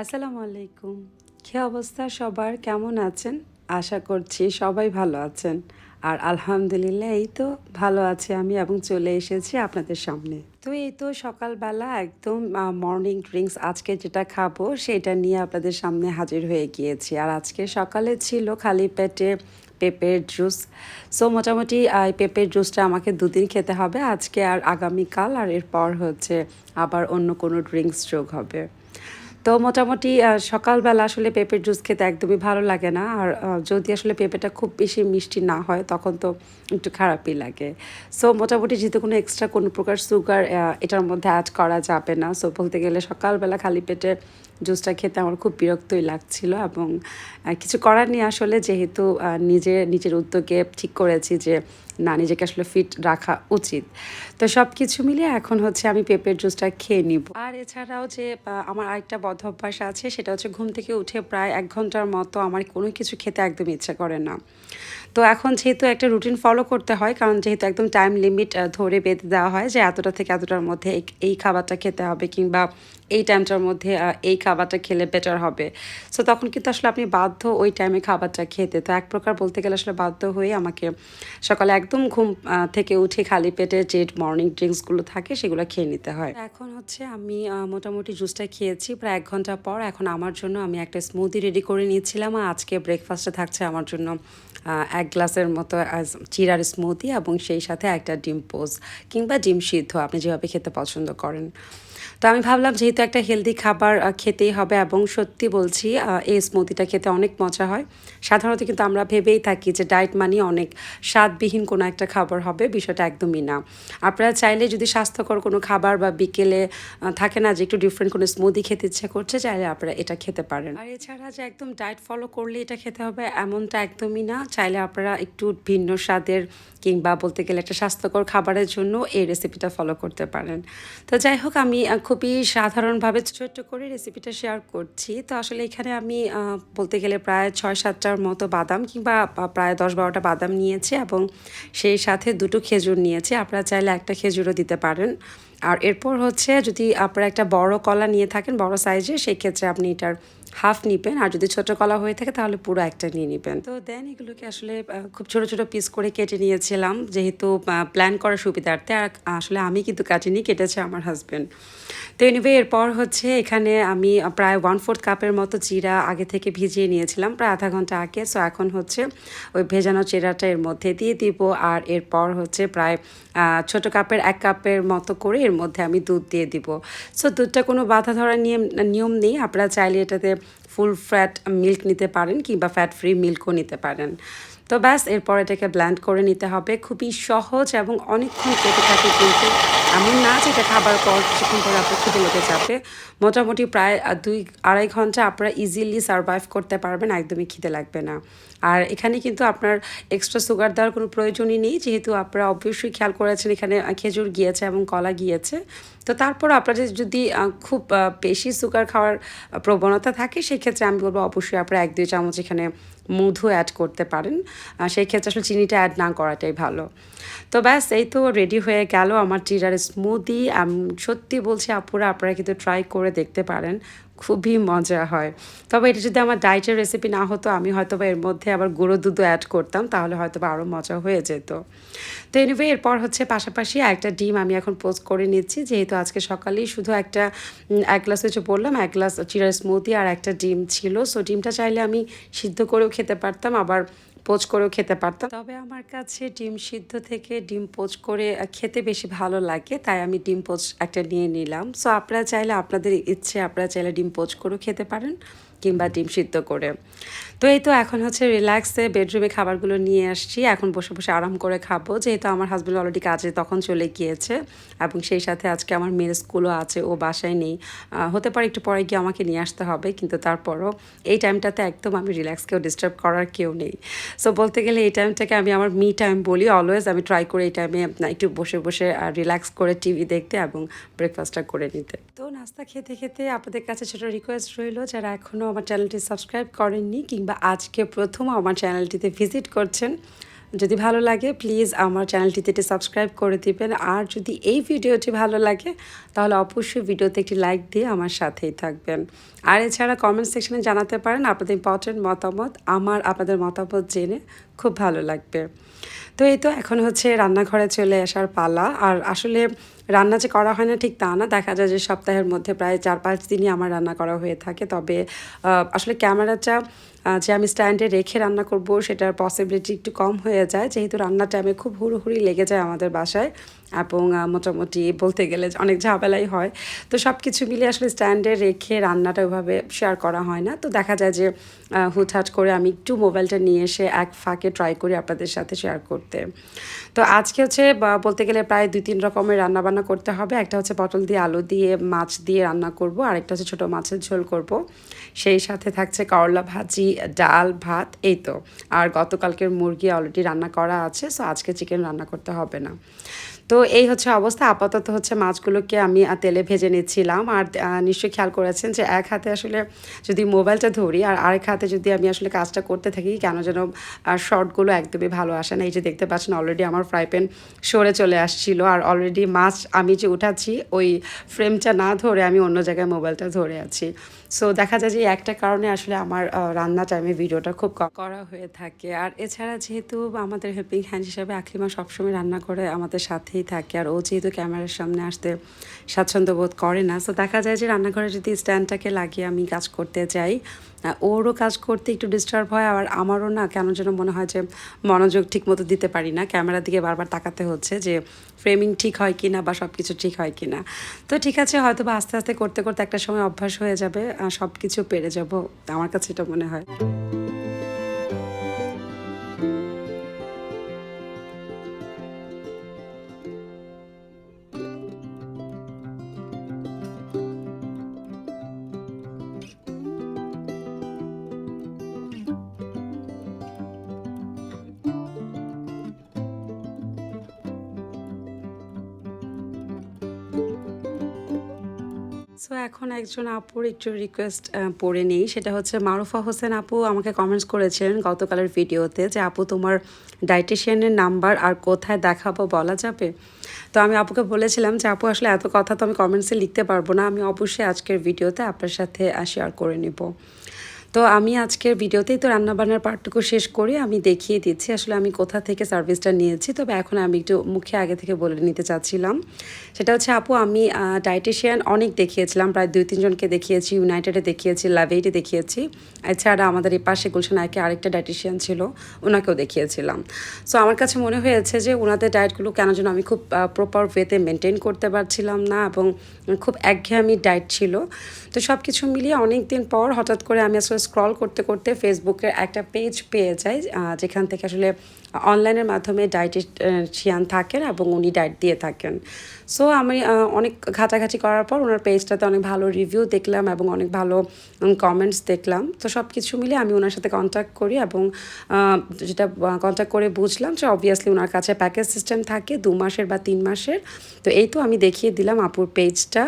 আসসালামু আলাইকুম। কি অবস্থা সবার? কেমন আছেন? আশা করছি সবাই ভালো আছেন। আর আলহামদুলিল্লাহ, এই তো ভালো আছে আমি এবং চলে এসেছি আপনাদের সামনে। তো এই তো সকালবেলা একদম মর্নিং ড্রিঙ্কস আজকে যেটা খাব সেটা নিয়ে আপনাদের সামনে হাজির হয়ে গিয়েছি। আর আজকে সকালে ছিল খালি পেটে পেঁপের জুস। সো মোটামুটি এই পেঁপের জুসটা আমাকে দুদিন খেতে হবে। আজকে আর আগামীকাল আর এরপর হচ্ছে আবার অন্য কোনো ড্রিঙ্কস যোগ হবে। তো, মোটামুটি সকালবেলা আসলে পেঁপের জুস খেতে একদমই ভালো লাগে না। আর যদি আসলে পেঁপেটা খুব বেশি মিষ্টি না হয়, তখন তো একটু খারাপই লাগে। সো মোটামুটি যেহেতু কোনো এক্সট্রা কোনো প্রকার সুগার এটার মধ্যে অ্যাড করা যাবে না। সো বলতে গেলে সকালবেলা খালি পেটে জুসটা খেতে আমার খুব বিরক্তই লাগছিল এবং কিছু করার নেই আসলে যেহেতু নিজে, নিজের উদ্যোগে ঠিক করেছি যে, না, নিজেকে আসলে ফিট রাখা উচিত। তো সব কিছু মিলিয়ে এখন হচ্ছে আমি পেঁপের জুসটা খেয়ে নিব। আর এছাড়াও যে আমার আরেকটা বদ্ধ অভ্যাস আছে, সেটা হচ্ছে ঘুম থেকে উঠে প্রায় এক ঘণ্টার মতো আমার কোনো কিছু খেতে একদম ইচ্ছা করে না। তো এখন যেহেতু একটা রুটিন ফলো করতে হয় কারণ যেহেতু একদম টাইম লিমিট ধরে বেঁধে দেওয়া হয় যে এতটা থেকে এতটার মধ্যে এই- খাবারটা খেতে হবে কিংবা এই টাইমটার মধ্যে এই খাবারটা খেলে বেটার হবে। সো তখন কিন্তু আসলে আপনি বাধ্য ওই টাইমে খাবারটা খেতে। তো এক প্রকার বলতে গেলে আসলে বাধ্য হয়ে আমাকে সকালে একদম ঘুম থেকে উঠে খালি পেটে যে মর্নিং ড্রিঙ্কসগুলো থাকে সেগুলো খেয়ে নিতে হয়। এখন হচ্ছে আমি মোটামুটি জুসটা খেয়েছি প্রায় এক ঘণ্টা পর। এখন আমার জন্য আমি একটা স্মুদি রেডি করে নিয়েছিলাম। আজকে ব্রেকফাস্টে থাকছে আমার জন্য আহ, এক গ্লাসের মতো চিরার স্মুদি এবং সেই সাথে একটা ডিম পোজ কিংবা ডিম সিদ্ধ আপনি যেভাবে খেতে পছন্দ করেন। তো আমি ভাবলাম যেহেতু একটা হেলদি খাবার খেতেই হবে এবং সত্যি বলছি এই স্মুদিটা খেতে অনেক মজা হয়। সাধারণত কিন্তু আমরা ভেবেই থাকি যে ডায়েট মানি অনেক স্বাদবিহীন কোনো একটা খাবার হবে, বিষয়টা একদমই না। আপনারা চাইলে যদি স্বাস্থ্যকর কোনো খাবার বা বিকেলে থাকে না যে একটু ডিফারেন্ট কোনো স্মুদি খেতে ইচ্ছা করছে, চাইলে আপনারা এটা খেতে পারেন। আর এছাড়া যে একদম ডায়েট ফলো করলে এটা খেতে হবে এমনটা একদমই না। চাইলে আপনারা একটু ভিন্ন স্বাদের কিংবা বলতে গেলে একটা স্বাস্থ্যকর খাবারের জন্য এই রেসিপিটা ফলো করতে পারেন। তো যাই হোক, আমি খুবই সাধারণভাবে ছোট্ট করে রেসিপিটা শেয়ার করছি। তো আসলে এখানে আমি বলতে গেলে প্রায় ছয় সাতটার মতো বাদাম কিংবা প্রায় দশ বারোটা বাদাম নিয়েছি এবং সেই সাথে দুটো খেজুর নিয়েছি। আপনারা চাইলে একটা খেজুরও দিতে পারেন। আর এরপর হচ্ছে যদি আপনারা একটা বড় কলা নিয়ে থাকেন, বড় সাইজে সেই ক্ষেত্রে আপনি এটার হাফ নিবেন আর যদি ছোট কলা হয়ে থাকে তাহলে পুরো একটা নিয়ে নেবেন। তো দেন এগুলোকে আসলে খুব ছোট ছোট পিস করে কেটে নিয়েছিলাম, যেহেতু প্ল্যান করার সুবিধার্থে আর আসলে আমি কিন্তু কাটিনি, কেটেছে আমার হাজব্যান্ড তো এনিওয়ে এরপর হচ্ছে এখানে আমি প্রায় ওয়ান ফোর্থ কাপের মতো চিরা আগে থেকে ভিজিয়ে নিয়েছিলাম, প্রায় আধা ঘণ্টা আগে। সো এখন হচ্ছে ওই ভেজানো চিরাটা এর মধ্যে দিয়ে দিব আর এরপর হচ্ছে প্রায় ছোট কাপের এক কাপের মতো করে এর মধ্যে আমি দুধ দিয়ে দিব। সো দুধটা কোনো বাধা ধরার নিয়ম নিয়ম নেই, আপনারা চাইলে এটাতে ফুল ফ্যাট মিল্ক নিতে পারেন কিংবা ফ্যাট ফ্রি মিল্কও নিতে পারেন। তো ব্যাস, এরপর এটাকে ব্ল্যান্ড করে নিতে হবে। খুবই সহজ এবং অনেকক্ষণ কেটে থাকে কিন্তু এমন না যে এটা খাবার পর কিছুক্ষণ পরে আপনার খিদে লেগে যাবে। মোটামুটি প্রায় দুই, আড়াই ঘণ্টা আপনারা ইজিলি সার্ভাইভ করতে পারবেন, একদমই খিদে লাগবে না। আর এখানে কিন্তু আপনার এক্সট্রা সুগার দেওয়ার কোনো প্রয়োজনই নেই, যেহেতু আপনারা অবশ্যই খেয়াল করেছেন এখানে খেজুর গিয়েছে এবং কলা গিয়েছে। তো তারপর আপনাদের যদি খুব বেশি সুগার খাওয়ার প্রবণতা থাকে, সেক্ষেত্রে আমি বলব অবশ্যই আপনারা এক, দুই চামচ এখানে মধু অ্যাড করতে পারেন। সেই ক্ষেত্রে আসলে চিনিটা অ্যাড না করাটাই ভালো। তো ব্যাস, এই তো রেডি হয়ে গেল আমার চিরার স্মুদি সত্যি বলছি, আপুরা, আপনারা কিন্তু ট্রাই করে দেখতে পারেন। খুবই মজা হয়। তবে এটা যদি আমার ডায়েটের রেসিপি না হতো, আমি হয়তো বা এর মধ্যে আবার গুঁড়ো দুধও অ্যাড করতাম, তাহলে হয়তো বা আরও মজা হয়ে যেত। তো এনিওয়ে এরপর হচ্ছে পাশাপাশি একটা ডিম আমি এখন পোস্ট করে নিচ্ছি। যেহেতু আজকে সকালেই শুধু একটা এক গ্লাস হচ্ছে বললাম, এক গ্লাস চিরার স্মুদি আর একটা ডিম ছিল। সো ডিমটা চাইলে আমি সিদ্ধ করেও খেতে পারতাম, আবার পোচ করেও খেতে পারতাম। তবে আমার কাছে ডিম সিদ্ধ থেকে ডিম পোচ করে খেতে বেশি ভালো লাগে, তাই আমি ডিম পোচ একটা নিয়ে নিলাম। সো আপনারা চাইলে, আপনাদের ইচ্ছে, আপনারা চাইলে ডিম পোচ করেও খেতে পারেন কিংবা ডিম সিদ্ধ করে। তো এই তো এখন হচ্ছে রিল্যাক্সে বেডরুমে খাবারগুলো নিয়ে আসছি। এখন বসে বসে আরাম করে খাব। যেহেতু আমার হাজব্যান্ড অলরেডি কাজে তখন চলে গিয়েছে। এবং সেই সাথে আজকে আমার মেয়ের স্কুলও আছে, ও বাসায় নেই। হতে পারে একটু পরে গিয়ে আমাকে নিয়ে আসতে হবে, কিন্তু তারপরও এই টাইমটাতে একদম আমি রিল্যাক্স কেউ ডিস্টার্ব করার কেউ নেই। সো বলতে গেলে এই টাইমটাকে আমি আমার মি টাইম বলি। অলওয়েজ আমি ট্রাই করি এই টাইমে একটু বসে বসে রিল্যাক্স করে টিভি দেখতে এবং ব্রেকফাস্টটা করে নিতে। তো নাস্তা খেতে খেতে আপনাদের কাছে ছোটো রিকোয়েস্ট রইল, যারা এখনও আমার চ্যানেলটি সাবস্ক্রাইব করেননি কিংবা আজকে প্রথম আমার চ্যানেলটিতে ভিজিট করছেন যদি ভালো লাগে প্লিজ আমার চ্যানেলটিতে একটি সাবস্ক্রাইব করে দিবেন। আর যদি এই ভিডিওটি ভালো লাগে, তাহলে অবশ্যই ভিডিওতে একটি লাইক দিয়ে আমার সাথেই থাকবেন। আর এছাড়া কমেন্ট সেকশনে জানাতে পারেন আপনাদের ইম্পর্টেন্ট মতামত, আমার, আপনাদের মতামত জেনে খুব ভালো লাগবে। তো এই তো, এখন হচ্ছে রান্নাঘরে চলে আসার পালা। আর আসলে রান্না যে করা হয় না ঠিক তা না। দেখা যায় যে সপ্তাহের মধ্যে প্রায় চার পাঁচ দিনই আমার রান্না করা হয়ে থাকে। তবে আসলে ক্যামেরাটা যে আমি স্ট্যান্ডে রেখে রান্না করব সেটার পসিবিলিটি একটু কম হয়ে যায়। যেহেতু রান্নাটা আমি খুব হুড়োহুড়ি লেগে যায় আমাদের বাসায়। এবং মোটামুটি বলতে গেলে অনেক ঝামেলাই হয়। তো সব কিছু মিলিয়ে আসলে স্ট্যান্ডে রেখে রান্নাটা ওইভাবে শেয়ার করা হয় না। তো দেখা যায় যে হুটহাট করে আমি একটু মোবাইলটা নিয়ে এসে এক ফাঁকে ট্রাই করি আপনাদের সাথে শেয়ার করতে। তো আজকে হচ্ছে বলতে গেলে প্রায় দুই, তিন রকমের রান্না বান্না করতে হবে। একটা হচ্ছে পটল দিয়ে আলু দিয়ে মাছ দিয়ে রান্না করব। আর একটা হচ্ছে ছোটো মাছের ঝোল করব। সেই সাথে থাকছে করলা ভাজি, ডাল, ভাত, এই তো। আর গতকালকের মুরগি অলরেডি রান্না করা আছে সো আজকে চিকেন রান্না করতে হবে না। তো এই হচ্ছে অবস্থা। আপাতত হচ্ছে মাছগুলোকে আমি তেলে ভেজে নিচ্ছিলাম। আর নিশ্চয়ই খেয়াল করেছেন যে এক হাতে আসলে যদি মোবাইলটা ধরি আর আরেক হাতে যদি আমি আসলে কাজটা করতে থাকি, কেন যেন শর্টগুলো একদমই ভালো আসে না। এই যে দেখতে পাচ্ছেন অলরেডি আমার ফ্রাই প্যান সরে চলে আসছিল। আর অলরেডি মাছ আমি যে উঠাচ্ছি, ওই ফ্রেমটা না ধরে আমি অন্য জায়গায় মোবাইলটা ধরে আছি। সো দেখা যায় যে একটা কারণে আসলে আমার রান্না টাইমে ভিডিওটা খুব করা হয়ে থাকে। আর এছাড়া যেহেতু আমাদের হেল্পিং হ্যান্ড হিসাবে আখিমা সবসময় রান্না করে আমাদের সাথেই থাকে। আর ও যেহেতু ক্যামেরার সামনে আসতে স্বাচ্ছন্দ্য বোধ করে না। সো দেখা যায় যে রান্নাঘরে যদি স্ট্যান্ডটাকে লাগিয়ে আমি কাজ করতে যাই ওরও কাজ করতে একটু ডিস্টার্ব হয় আর আমারও না কেন যেন মনে হয় যে মনোযোগ ঠিক মতো দিতে পারি না। ক্যামেরার দিকে বারবার তাকাতে হচ্ছে যে ফ্রেমিং ঠিক হয় কি না বা সব কিছু ঠিক হয় কি না তো ঠিক আছে হয়তো বা আস্তে আস্তে করতে করতে একটা সময় অভ্যাস হয়ে যাবে সব কিছু পেরে যাব, আমার কাছে এটা মনে হয়। সো এখন একজন আপুর একটু রিকোয়েস্ট পড়ে নিই। সেটা হচ্ছে, মারুফা হোসেন আপু আমাকে কমেন্টস করেছেন গতকালের ভিডিওতে যে, আপু, তোমার ডায়েটিশিয়ানের নাম্বার আর কোথায় দেখাবো বলা যাবে? তো আমি আপুকে বলেছিলাম যে, আপু, আসলে এত কথা তো আমি কমেন্টসে লিখতে পারব না। আমি অবশ্যই আজকের ভিডিওতে আপনার সাথে শেয়ার করে নিব। তো আমি আজকের ভিডিওতেই তো রান্নাবান্নার পার্টটুকু শেষ করে, আমি দেখিয়ে দিচ্ছি আসলে আমি কোথা থেকে সার্ভিসটা নিয়েছি। তবে এখন আমি একটু মুখে আগে থেকে বলে নিতে চাচ্ছিলাম। সেটা হচ্ছে, আপু, আমি ডায়েটিশিয়ান অনেক দেখিয়েছিলাম, প্রায় দুই তিনজনকে দেখিয়েছি ইউনাইটেডে দেখিয়েছি লাভেইটে দেখিয়েছি। এছাড়া আমাদের এই পাশে গুলশান আয়কে আরেকটা ডায়েটিশিয়ান ছিল ওনাকেও দেখিয়েছিলাম। সো আমার কাছে মনে হয়েছে যে ওনাদের ডায়েটগুলো কেন যেন আমি খুব প্রপার ওয়েতে মেনটেন করতে পারছিলাম না এবং খুব একঘেয়েমি ডায়েট ছিল। তো সব কিছু মিলিয়ে অনেক দিন পর হঠাৎ করে আমি আসলে স্ক্রল করতে করতে ফেসবুকের একটা পেজ পেয়ে যাই যেখান থেকে আসলে অনলাইনের মাধ্যমে ডায়েটিশিয়ান থাকেন এবং উনি ডায়েট দিয়ে থাকেন। সো আমি অনেক ঘাটাঘাটি করার পর ওনার পেজটাতে অনেক ভালো রিভিউ দেখলাম এবং অনেক ভালো কমেন্টস দেখলাম। তো সব কিছু মিলে আমি ওনার সাথে কন্ট্যাক্ট করি এবং যেটা কন্ট্যাক্ট করে বুঝলাম যে অবভিয়াসলি ওনার কাছে প্যাকেজ সিস্টেম থাকে দু মাসের বা তিন মাসের। তো এই তো আমি দেখিয়ে দিলাম আপুর পেজটা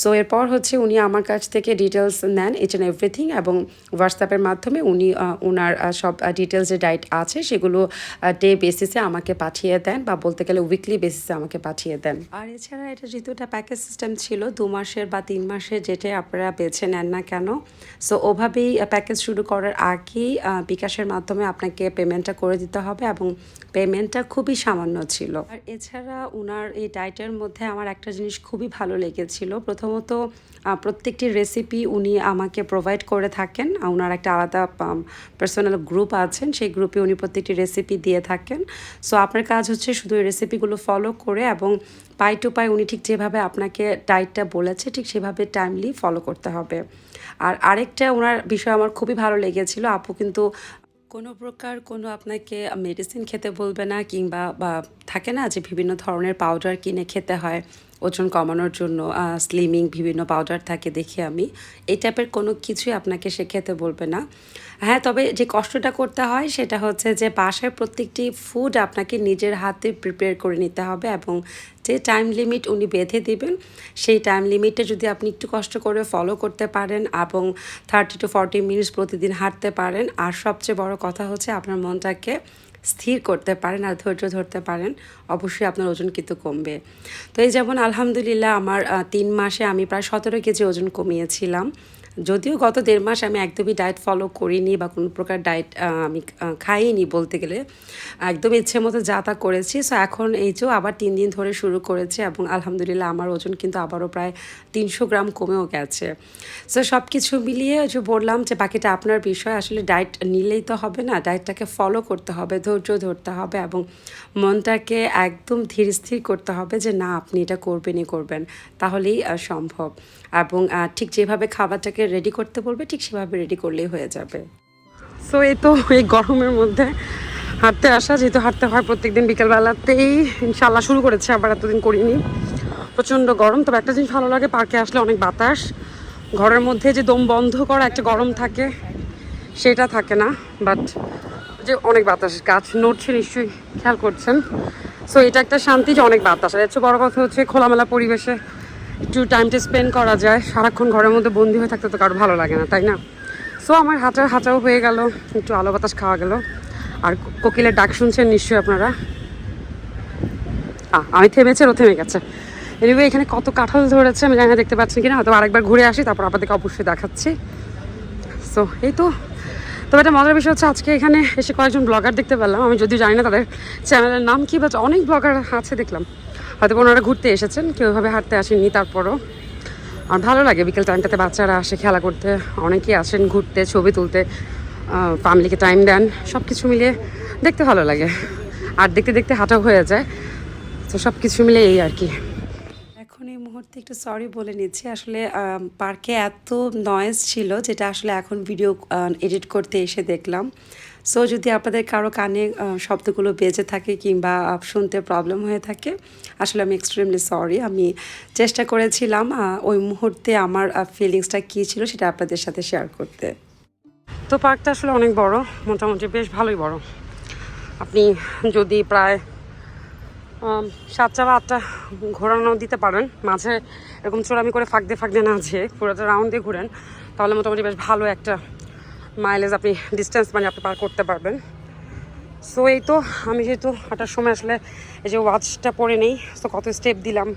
সো এরপর হচ্ছে উনি আমার কাছ থেকে ডিটেলস নেন ইচ অ্যান্ড এভরিথিং এবং হোয়াটসঅ্যাপের মাধ্যমে উনি ওনার সব ডিটেলস যে ডায়েট আছে সেগুলো ডে বেসিসে আমাকে পাঠিয়ে দেন বা বলতে গেলে উইকলি বেসিসে আমাকে পাঠিয়ে দেন। আর এছাড়া এটা যেহেতু এটা প্যাকেজ সিস্টেম ছিল, দু মাসের বা তিন মাসের যেটা আপনারা বেছে নেন না কেন সো ওভাবেই প্যাকেজ শুরু করার আগেই বিকাশের মাধ্যমে আপনাকে পেমেন্টটা করে দিতে হবে এবং পেমেন্টটা খুবই সামান্য ছিল। আর এছাড়া ওনার এই ডায়েটের মধ্যে আমার একটা জিনিস খুবই ভালো লেগেছিল। প্রথমত প্রত্যেকটি রেসিপি উনি আমাকে প্রোভাইড করে থাকেন। ওনার একটা আলাদা পার্সোনাল গ্রুপ আছেন, সেই গ্রুপে উনি প্রত্যেকটি রেসিপি দিয়ে থাকেন। সো আপনার কাজ হচ্ছে শুধু এই রেসিপিগুলো ফলো করে এবং পাই টু পাই উনি ঠিক যেভাবে আপনাকে ডায়েটটা বলেছে, ঠিক সেভাবে টাইমলি ফলো করতে হবে। আর আরেকটা ওনার বিষয় আমার খুবই ভালো লেগেছিল, আপু কিন্তু কোনো প্রকার কোনো আপনাকে মেডিসিন খেতে বলবে না কিংবা বা থাকে না যে বিভিন্ন ধরনের পাউডার কিনে খেতে হয়। ওজন কমানোর জন্য স্লিমিং বিভিন্ন পাউডার থাকে দেখি আমি। এই টাইপের কোনো কিছুই আপনাকে সে বলবে না। হ্যাঁ তবে যে কষ্টটা করতে হয় সেটা হচ্ছে যে বাসায় প্রত্যেকটি ফুড আপনাকে নিজের হাতে প্রিপেয়ার করে নিতে হবে এবং যে টাইম লিমিট উনি বেঁধে দিবেন, সেই টাইম লিমিটে যদি আপনি একটু কষ্ট করে ফলো করতে পারেন এবং থার্টি টু ফর্টি মিনিটস প্রতিদিন হাঁটতে পারেন। আর সবচেয়ে বড় কথা হচ্ছে আপনার মনটাকে স্থির করতে পারেন আর ধৈর্য ধরতে পারেন, অবশ্যই আপনার ওজন কিন্তু কমবে। তো এই যেমন আলহামদুলিল্লাহ আমার তিন মাসে আমি প্রায় সতেরো কেজি ওজন কমিয়েছিলাম। যদিও গত দেড় মাস আমি একদমই ডায়েট ফলো করিনি বা কোনো প্রকার ডায়েট আমি খাইনি বলতে গেলে। একদম ইচ্ছে মতো যা তা করেছি। সো এখন এই যে আবার তিন দিন ধরে শুরু করেছে এবং আলহামদুলিল্লাহ আমার ওজন কিন্তু আবারও প্রায় তিনশো গ্রাম কমেও গেছে। সো সব কিছু মিলিয়ে যে বললাম যে বাকিটা আপনার বিষয়, আসলে ডায়েট নিলেই তো হবে না। ডায়েটটাকে ফলো করতে হবে, ধৈর্য ধরতে হবে এবং মনটাকে একদম ধীর স্থির করতে হবে যে না, আপনি এটা করবেনই করবেন। তাহলেই সম্ভব। এবং ঠিক যেভাবে খাবারটাকে রেডি করতে বলবে, ঠিক সেভাবে রেডি করলেই হয়ে যাবে। সো এই তো এই গরমের মধ্যে হাঁটতে আসা, যেহেতু হাঁটতে হয় প্রত্যেকদিন বিকেলবেলাতেই ইনশাল্লাহ শুরু করেছে, আবার এতদিন করিনি। প্রচণ্ড গরম, তবে একটা জিনিস ভালো লাগে, পার্কে আসলে অনেক বাতাস। ঘরের মধ্যে যে দম বন্ধ করা একটা গরম থাকে, সেটা থাকে না বাট যে অনেক বাতাস, গাছ নড়ছে নিশ্চয়ই, খেয়াল করছেন। সো এটা একটা শান্তি যে অনেক বাতাস। আর এর বড় কথা হচ্ছে খোলামেলা পরিবেশে একটু টাইমটা স্পেন্ড করা যায়। সারাক্ষণ ঘরের মধ্যে বন্দি হয়ে থাকতে তো কারও ভালো লাগে না, তাই না? সো আমার হাঁটা, হাঁটাও হয়ে গেল, একটু আলো বাতাস খাওয়া গেল। আর কোকিলের ডাক শুনছেন নিশ্চয়ই আপনারা? আমি থেমেছে ও থেমে গেছে। এনিওয়ে এখানে কত কাঁঠাল ধরেছে আমি জানি না, দেখতে পাচ্ছেন কিনা? হয়তো আরেকবার ঘুরে আসি, তারপর আপনাদেরকে অবশ্যই দেখাচ্ছি। সো এই তো। তবে একটা মজার বিষয় হচ্ছে, আজকে এখানে এসে কয়েকজন ব্লগার দেখতে পেলাম। আমি যদিও জানি না তাদের চ্যানেলের নাম কি বা অনেক ব্লগার আছে দেখলাম। হয়তো ওনারা ঘুরতে এসেছেন, কেউ এভাবে হাঁটতে আসেননি তারপরও। আর ভালো লাগে বিকেল টাইমটাতে বাচ্চারা আসে, খেলা করতে। অনেকেই আসেন ঘুরতে, ছবি তুলতে ফ্যামিলিকে টাইম দেন সব কিছু মিলিয়ে দেখতে ভালো লাগে। আর দেখতে দেখতে হাঁটাও হয়ে যায়। তো সব কিছু মিলে এই আর কি। এখন এই মুহূর্তে একটু সরি বলে নিচ্ছি। আসলে পার্কে এত নয়েজ ছিল যেটা আসলে এখন ভিডিও এডিট করতে এসে দেখলাম। সো যদি আপনাদের কারও কানে শব্দগুলো বেজে থাকে কিংবা শুনতে প্রবলেম হয়ে থাকে, আসলে আমি এক্সট্রিমলি সরি আমি চেষ্টা করেছিলাম ওই মুহূর্তে আমার ফিলিংসটা কী ছিল সেটা আপনাদের সাথে শেয়ার করতে। তো পার্কটা আসলে অনেক বড়, মোটামুটি বেশ ভালোই বড়। আপনি যদি প্রায় সাতটা বা আটটা ঘোরানো দিতে পারেন, মাঝে এরকম চোরামি করে ফাঁক দিয়ে ফাঁক দিয়ে না যেয়ে পুরোটা রাউন্ড ঘুরেন, তাহলে মোটামুটি বেশ ভালো একটা মাইলেজ আপনি ডিস্টেন্স মানে আপনি পার করতে পারবেন। সো এই তো আমি যেহেতু হাঁটার সময় আসলে এই যে ওয়াচটা পরে নেই সো কত স্টেপ দিলাম,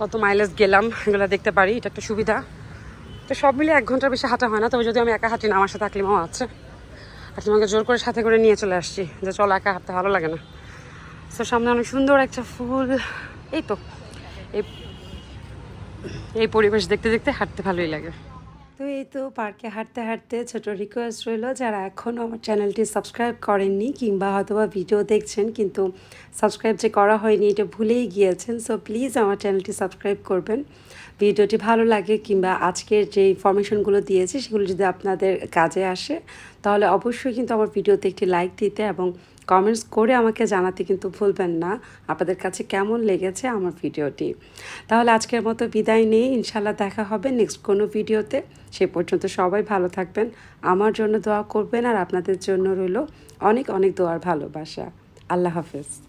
কত মাইলেজ গেলাম, এগুলো দেখতে পারি, এটা একটা সুবিধা। তো সব মিলে এক ঘণ্টার বেশি হাঁটা হয় না, তবে যদি আমি একা হাঁটি না, আমার সাথে আকলিমাও আছে। আকলিমাকে জোর করে সাথে করে নিয়ে চলে আসছি, যে চলো একা হাঁটতে ভালো লাগে না। সো সামনে অনেক সুন্দর একটা ফুল, এই তো। এই এই পরিবেশ দেখতে দেখতে হাঁটতে ভালোই লাগে। তো এই তো পার্কে হাঁটতে হাঁটতে ছোটো রিকোয়েস্ট রইল যারা এখনও আমার চ্যানেলটি সাবস্ক্রাইব করেননি কিংবা হয়তোবা ভিডিও দেখছেন, কিন্তু সাবস্ক্রাইব যে করা হয়নি, এটা ভুলেই গিয়েছেন। সো প্লিজ আমার চ্যানেলটি সাবস্ক্রাইব করবেন। ভিডিওটি ভালো লাগে কিংবা আজকের যে ইনফরমেশনগুলো দিয়েছি, সেগুলো যদি আপনাদের কাজে আসে, তাহলে অবশ্যই কিন্তু আমার ভিডিওতে একটি লাইক দিতে এবং কমেন্টস করে আমাকে জানাতে কিন্তু ভুলবেন না। আপনাদের কাছে কেমন লেগেছে আমার ভিডিওটি? তাহলে আজকের মতো বিদায় নেই। ইনশাল্লাহ দেখা হবে নেক্সট কোনো ভিডিওতে। সে পর্যন্ত সবাই ভালো থাকবেন। আমার জন্য দোয়া করবেন আর আপনাদের জন্য রইল অনেক অনেক দোয়ার ভালোবাসা। আল্লাহ হাফেজ।